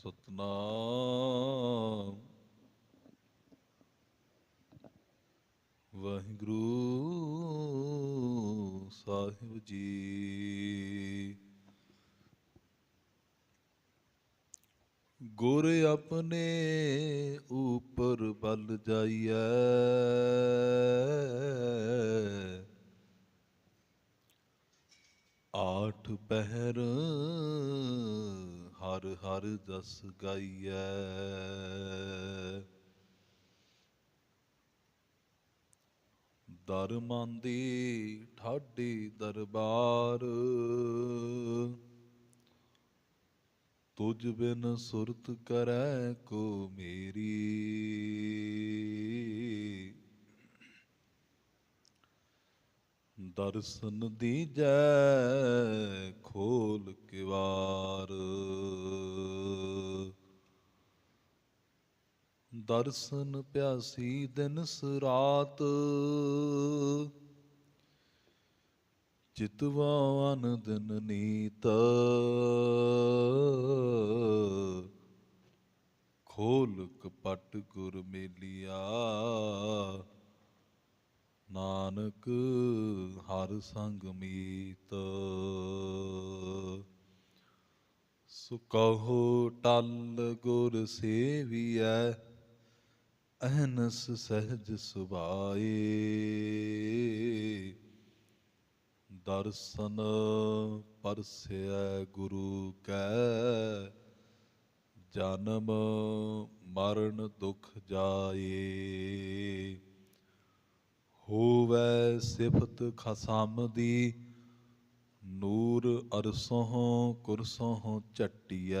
ਸਤਨਾਮ। ਵਾਹਿਗੁਰੂ ਸਾਹਿਬ ਜੀ। ਗੁਰ ਆਪਣੇ ਉਪਰ ਬਲ ਜਾਈਐ। ਆਠ ਪਹਿਰ ਹਰ ਹਰ ਜਸ ਗਾਈਐ। ਦਰ ਠਾਡੀ ਦਰਬਾਰ ਤੁਝ ਬਿਨ ਸੁਰਤ ਕਰੈ ਕੋ ਮੇਰੀ। ਦਰਸ਼ਨ ਦੀਜੈ ਖੋਲ ਕਿਵਾਰ ਦਰਸ਼ਨ ਪਿਆਸੀ ਦਿਨ ਸਰਾਤ। ਚਿਤਵਾਨ ਦਿਨ ਨੀਤ। ਖੋਲ ਕਪਟ ਗੁਰ ਮੇਲਿਆ। ਨਾਨਕ ਹਰ ਸੰਗ ਮੀਤ। ਸੁਕਹੋ ਟਲ ਗੁਰ ਸੇਵੀਐ। ਅਹਨਸ ਸਹਿਜ ਸੁਭਾਏ, ਦਰਸ਼ਨ ਪਰਸੈ ਗੁਰੂ ਕੈ, ਜਨਮ ਮਰਨ ਦੁਖ ਜਾਏ। ਹੋਵੇ ਸਿਫਤ ਖਸਮ ਦੀ, ਨੂਰ ਅਰਸੋਂ ਕੁਰਸੋਂ ਝਟਿਐ।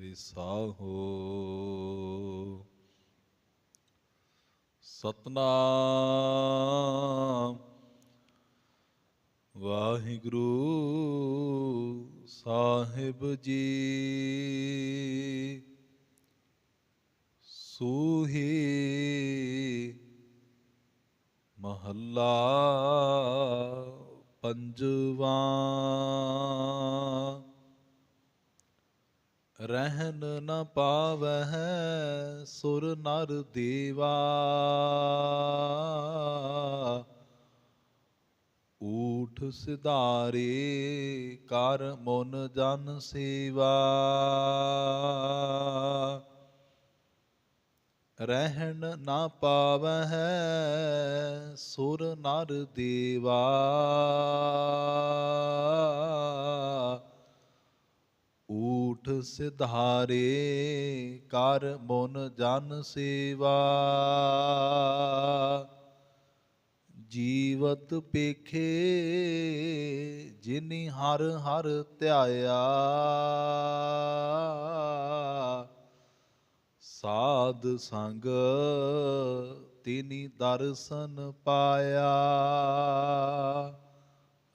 ਵਿਸਾਹੋ। ਸਤਨਾਮ। ਵਾਹਿਗੁਰੂ ਸਾਹਿਬ ਜੀ। ਸੂਹੀ ਮਹੱਲਾ ਰਹਿਨ ਨ ਪਾਵਹਿ ਸੁਰ ਨਰ ਦੇਵਾ। ਊਠ ਸਿਧਾਰੇ ਕਰ ਮਨ ਜਨ ਸੇਵਾ। ਰਹਿਣ ਨਾ ਪਾਵਹਿ ਸੁਰ ਨਰ ਦੇਵਾ। ਊਠ ਸਿਧਾਰੇ ਕਰ ਮਨ ਜਨ ਸੇਵਾ। ਜੀਵਤ ਪੇਖੇ ਜਿਨੀ ਹਰ ਹਰ ਧਿਆਇਆ। ਸਾਧ ਸੰਗ ਤਿਨੀ ਦਰਸ਼ਨ ਪਾਇਆ।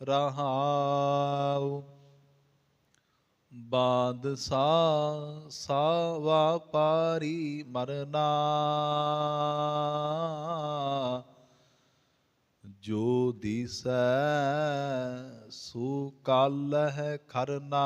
ਰਹਾਉ ਬਾਦਸ਼ਾਹ ਸਾਵਾ ਪਾਰੀ ਮਰਨਾ। ਜੋ ਦਿਸੈ ਸੋ ਕਲ ਹੈ ਖਰਨਾ।